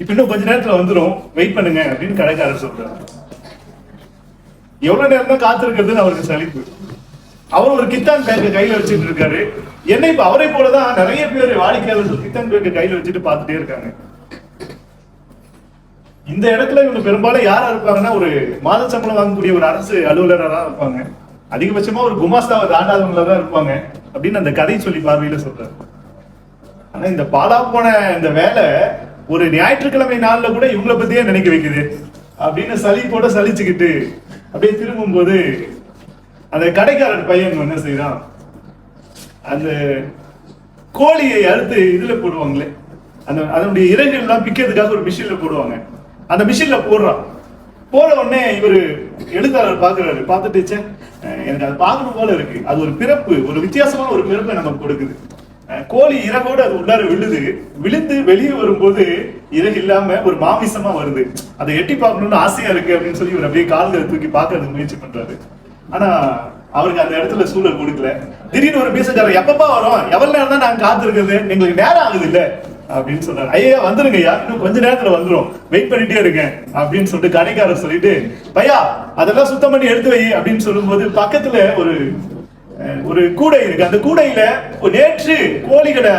இப்ப இன்னும் கொஞ்ச நேரத்துல வந்துரும். வெயிட் பண்ணுங்க அப்படின்னு கடைக்காரர் சொல்றாரு. எவ்வளவு நேரம் தான் காத்திருக்கிறதுன்னு அவருக்கு சலிப்பு. அவர் ஒரு கித்தான் பேக்க கையில வச்சுட்டு இருக்காரு. என்ன இப்ப அவரை போலதான் நிறைய பேர் வாடிக்கையாளர்கள் கித்தான் பேக்க கையில வச்சுட்டு பார்த்துட்டே இருக்காங்க. இந்த இடத்துல இவங்க பெரும்பாலும் யாரா இருப்பாங்கன்னா ஒரு மாத சம்பளம் வாங்கக்கூடிய ஒரு அரசு அலுவலராக தான் இருப்பாங்க. அதிகபட்சமா ஒரு குமாஸ்தாவை தாண்டாதவங்களா தான் இருப்பாங்க அப்படின்னு அந்த கதை சொல்லி பார்வையில சொல்றாரு. ஆனா இந்த பாலா போன இந்த வேலை ஒரு ஞாயிற்றுக்கிழமை நாள்ல கூட இவங்கள பத்தியே நினைக்க வைக்குது. அப்படின்னு சலிப்போட சலிச்சுக்கிட்டு அப்படியே திரும்பும்போது அந்த கடைக்காரன் பையன் என்ன செய்யறான் அந்த கோழியை அறுத்து இதுல போடுவாங்களே. அந்த அதனுடைய இறகுகள் எல்லாம் பிக்கிறதுக்காக ஒரு மிஷின்ல போடுவாங்க. அந்த மிஷின்ல போடுறான். போன உடனே இவரு எழுத்தாளர் பாக்குறாரு. பார்த்துட்டு எனக்கு அது பார்க்கணும் போல இருக்கு. அது ஒரு பிறப்பு ஒரு வித்தியாசமான ஒரு பிறப்பை நமக்கு கொடுக்குது. கோழி இறகோடு அது உள்ளார விழுது. விழுந்து வெளியே வரும்போது இறகு இல்லாம ஒரு மாமிசமா வருது. அதை எட்டி பார்க்கணும்னு ஆசையா இருக்கு அப்படின்னு சொல்லி இவர் அப்படியே கால்களை தூக்கி பார்க்கறதுக்கு முயற்சி பண்றாரு. ஆனா அவருக்கு அந்த இடத்துல சூழல் கொடுக்கல. திடீர்னு ஒரு பீசக்காரர் எப்பப்பா வரும்? எவ்வளவு நேரம் தான் நாங்க காத்திருக்கிறது? எங்களுக்கு நேரம் ஆகுது இல்ல அப்படின்னு சொன்னாரு ஐயா வந்துருங்க ஐயா இன்னும் கொஞ்ச நேரத்துல வந்துரும். வெயிட் பண்ணிட்டே இருக்கேன் அப்படின்னு சொல்லிட்டு கடைக்காரர் சொல்லிட்டு பையா அதெல்லாம் சுத்தம் பண்ணி எடுத்து வை. அப்படின்னு சொல்லும்போது பக்கத்துல ஒரு ஒரு கூடை இருக்கு. அந்த கூடையில ஒரு நேற்று கோழிகளை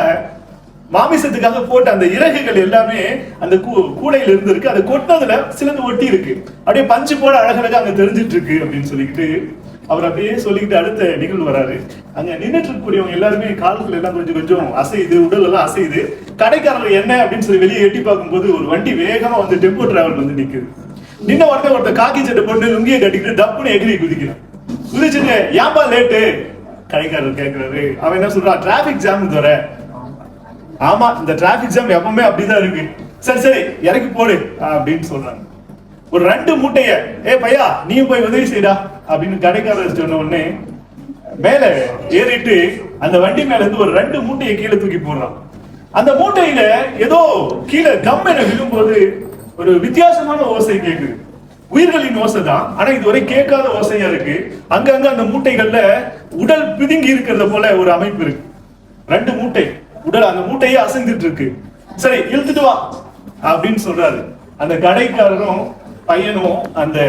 மாமிசத்துக்காக போட்ட அந்த இறகுகள் எல்லாமே அந்த கூ- கூடையில இருந்து இருக்கு அதை கொட்டினதுல சிலந்து ஒட்டி இருக்கு. அப்படியே பஞ்சு போட அழகழகா அங்க தெரிஞ்சிட்டு இருக்கு அப்படின்னு சொல்லிக்கிட்டு அவர் அப்படியே சொல்லிக்கிட்டு அடுத்த நிகழ்வு வராரு. அங்க நின்றுட்டு இருக்கக்கூடியவங்க எல்லாருமே கால்கள் எல்லாம் கொஞ்சம் கொஞ்சம் அசையுது உடல் எல்லாம் அசையுது. கடைக்காரர் என்ன அப்படின்னு சொல்லி வெளியே எட்டி பார்க்கும்போது ஒரு வண்டி வேகமா வந்து டெம்போ டிராவல் வந்து நிக்குது. நின்ன உடனே ஒருத்தர் காக்கி சட்டை போட்டு லுங்கியை கட்டிக்கிட்டு டப்புன்னு எகிரி குதிக்கிறான். குதிச்சுட்டு ஏன்பா லேட்டு? கடைக்காரர் கேட்கிறாரு அவன் என்ன சொல்றான் டிராபிக் ஜாம் தவிர ஆமா இந்த டிராபிக் ஜாம் எப்பவுமே அப்படிதான் இருக்கு. சரி சரி இறக்கி போடு அப்படின்னு சொல்றாங்க. ஒரு ரெண்டு மூட்டைய ஏ பையா நீயும் போய் உதவி செய்டா அப்படின்னு கடைக்காரர் சொன்ன உடனே மேல ஏறிட்டு அந்த வண்டி மேல இருந்து ஒரு ரெண்டு மூட்டையை கீழே தூக்கி போடுறான். அந்த மூட்டையில ஏதோ கீழே கம் என விழும்போது ஒரு வித்தியாசமான ஓசை கேக்குது. உயிர்களின் ஓசை தான் ஆனா இதுவரை கேட்காத ஓசையா இருக்கு. அங்கங்க அந்த மூட்டைகள்ல உடல் பிதுங்கி இருக்கிறத போல ஒரு அமைப்பு இருக்கு. ரெண்டு மூட்டை. உடல் அந்த மூட்டையே அசைந்துட்டு இருக்கு சரி இழுத்துட்டு வா அப்படின்னு சொல்றாரு. அந்த கடைக்காரரும் பையனும் அந்த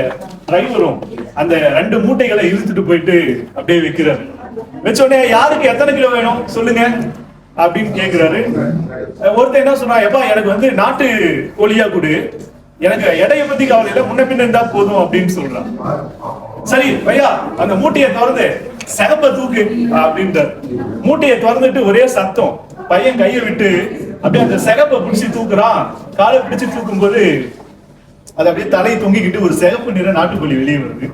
டிரைவரும் அந்த ரெண்டு மூட்டைகளை இழுத்துட்டு போயிட்டு அப்படியே வைக்கிறாரு. வச்ச உடனே யாருக்கு எத்தனை கிலோ வேணும்? சொல்லுங்க. அப்படின்னு கேக்குறாரு. ஒருத்தர் என்ன சொன்னா எப்பா எனக்கு வந்து நாட்டு கோழியா கொடு. எனக்கு எடையை பத்தி கவலை இல்லை. முன்ன பின்ன இருந்தா போதும் அப்படின்னு சொல்றான். சரி பையா அந்த மூட்டையை திறந்து சிகப்ப தூக்கு அப்படின்றார். மூட்டையை திறந்துட்டு ஒரே சத்தம். பையன் கையை விட்டு அப்படியே அந்த சிகப்பை பிடிச்சி தூக்குறான். காலை பிடிச்சு தூக்கும்போது அது அப்படியே தலையை தொங்கிக்கிட்டு ஒரு சிகப்பு நிற நாட்டுக்கோழி வெளியே வருது.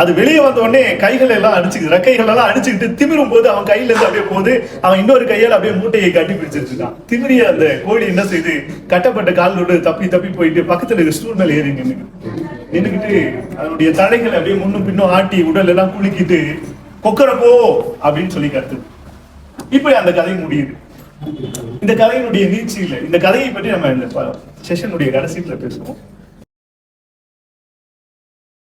அது வெளியே வந்த உடனே கைகள் எல்லாம் அடிச்சுக்கிது ரெக்கைகள் எல்லாம் அடிச்சுக்கிட்டு திமிரும் போது அவன் கையில இருந்து அப்படியே போகுது அவன் இன்னொரு கையால் அப்படியே மூட்டையை கட்டி பிடிச்சிட்டு இருக்கான். திமிரிய அந்த கோழி என்ன செய்யுது கட்டப்பட்ட காலோடு தப்பி தப்பி போயிட்டு பக்கத்துல இருக்க ஸ்டூல் மேல ஏறி நின்று நின்றுக்கிட்டு அதனுடைய தலைகளை அப்படியே முன்னும் பின்னும் ஆட்டி உடல் எல்லாம் குளிக்கிட்டு கொக்கரப்போ அப்படின்னு சொல்லி கத்து இப்படி அந்த கதை முடியுது. இந்த கதையினுடைய நீட்சி இல்லை. இந்த கதையை பற்றி நம்ம இந்த செஷனுடைய கடைசியில பேசுவோம்.